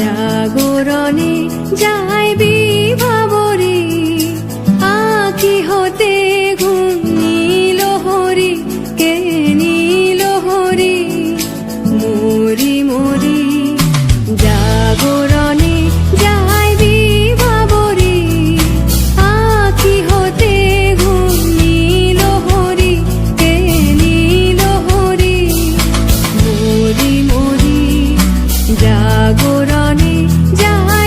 জাগরণে যা জাগরণে যা